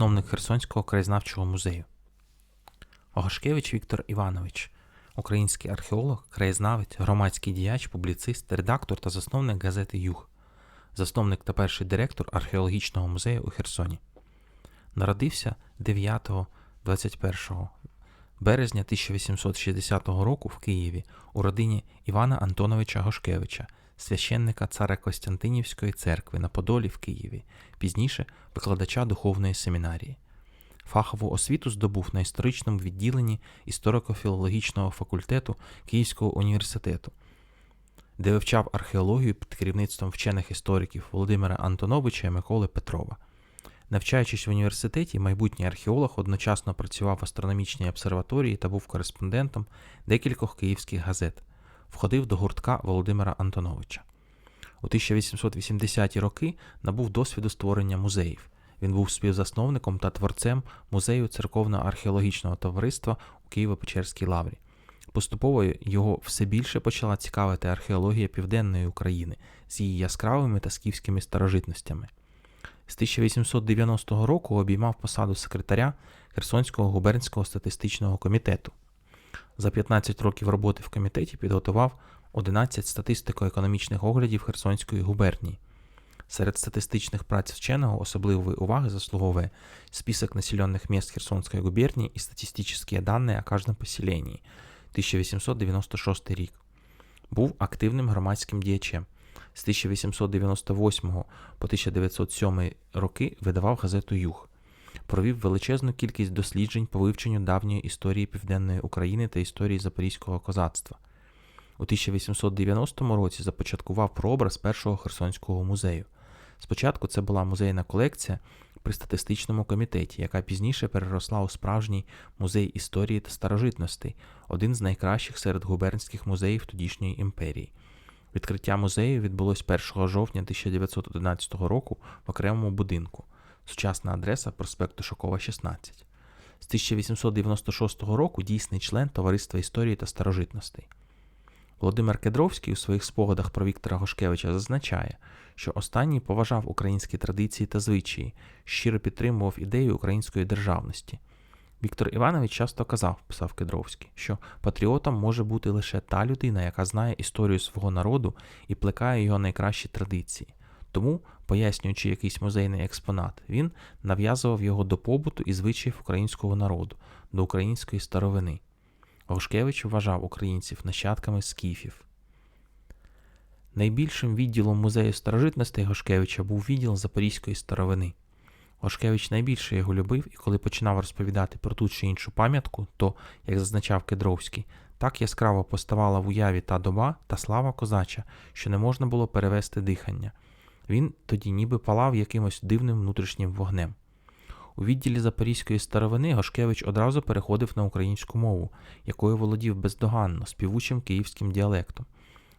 засновник Херсонського краєзнавчого музею. Огашкевич Віктор Іванович, український археолог, краєзнавець, громадський діяч, публіцист, редактор та засновник газети Юг, засновник та перший директор археологічного музею у Херсоні. Народився 9-21 березня 1860 року в Києві у родині Івана Антоновича Гошкевича, священника цара Костянтинівської церкви на Подолі в Києві, пізніше викладача духовної семінарії. Фахову освіту здобув на історичному відділенні історико-філологічного факультету Київського університету, де вивчав археологію під керівництвом вчених істориків Володимира Антоновича і Миколи Петрова. Навчаючись в університеті, майбутній археолог одночасно працював в астрономічній обсерваторії та був кореспондентом декількох київських газет. Входив до гуртка Володимира Антоновича. У 1880-ті роки набув досвіду створення музеїв. Він був співзасновником та творцем музею церковно-археологічного товариства у Києво-Печерській лаврі. Поступово його все більше почала цікавити археологія Південної України з її яскравими та скіфськими старожитностями. З 1890 року обіймав посаду секретаря Херсонського губернського статистичного комітету. За 15 років роботи в комітеті підготував 11 статистико-економічних оглядів Херсонської губернії. Серед статистичних праць вченого особливої уваги заслуговує список населенных мест Херсонской губернии и статистические данные о каждом поселении 1896 рік. Був активним громадським діячем. З 1898 по 1907 роки видавав газету Юг. Провів величезну кількість досліджень по вивченню давньої історії Південної України та історії Запорізького козацтва. У 1890 році започаткував прообраз першого Херсонського музею. Спочатку це була музейна колекція при статистичному комітеті, яка пізніше переросла у справжній музей історії та старожитностей, один з найкращих серед губернських музеїв тодішньої імперії. Відкриття музею відбулось 1 жовтня 1911 року в окремому будинку. Сучасна адреса проспекту Шокова, 16. З 1896 року дійсний член Товариства історії та старожитностей. Володимир Кедровський у своїх спогадах про Віктора Гошкевича зазначає, що останній поважав українські традиції та звичаї, щиро підтримував ідею української державності. Віктор Іванович часто казав, писав Кедровський, що патріотом може бути лише та людина, яка знає історію свого народу і плекає його найкращі традиції. Тому, пояснюючи якийсь музейний експонат, він нав'язував його до побуту і звичаїв українського народу, до української старовини. Гошкевич вважав українців нащадками скіфів. Найбільшим відділом музею старожитностей Гошкевича був відділ Запорізької старовини. Гошкевич найбільше його любив, і коли починав розповідати про ту чи іншу пам'ятку, то, як зазначав Кедровський, так яскраво поставала в уяві та доба та слава козача, що не можна було перевести дихання. Він тоді ніби палав якимось дивним внутрішнім вогнем. У відділі Запорізької старовини Гошкевич одразу переходив на українську мову, якою володів бездоганно, співучим київським діалектом.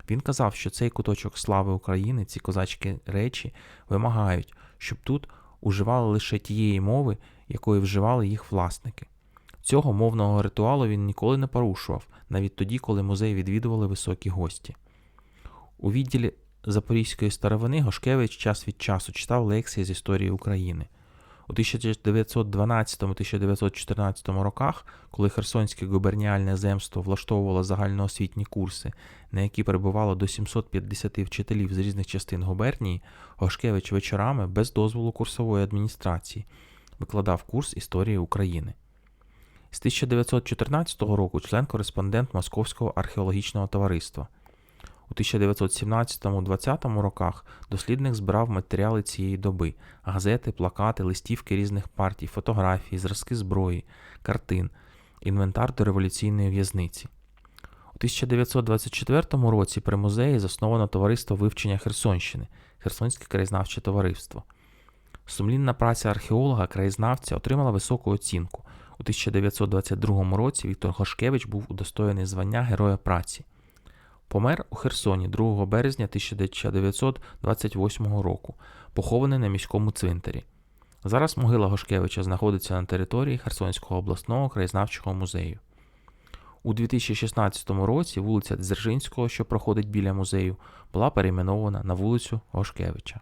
Він казав, що цей куточок слави України, ці козацькі речі, вимагають, щоб тут уживали лише тієї мови, якої вживали їх власники. Цього мовного ритуалу він ніколи не порушував, навіть тоді, коли музей відвідували високі гості. У відділі Запорізької старовини Гошкевич час від часу читав лекції з історії України. У 1912-1914 роках, коли Херсонське губерніальне земство влаштовувало загальноосвітні курси, на які перебувало до 750 вчителів з різних частин губернії, Гошкевич вечорами без дозволу курсової адміністрації викладав курс історії України. З 1914 року член-кореспондент Московського археологічного товариства. У 1917-20 роках дослідник збирав матеріали цієї доби: газети, плакати, листівки різних партій, фотографії, зразки зброї, картин, інвентар до революційної в'язниці. У 1924 році при музеї засновано товариство вивчення Херсонщини, Херсонське краєзнавче товариство. Сумлінна праця археолога, краєзнавця отримала високу оцінку. У 1922 році Віктор Гошкевич був удостоєний звання Героя праці. Помер у Херсоні 2 березня 1928 року, похований на міському цвинтарі. Зараз могила Гошкевича знаходиться на території Херсонського обласного краєзнавчого музею. У 2016 році вулиця Дзержинського, що проходить біля музею, була перейменована на вулицю Гошкевича.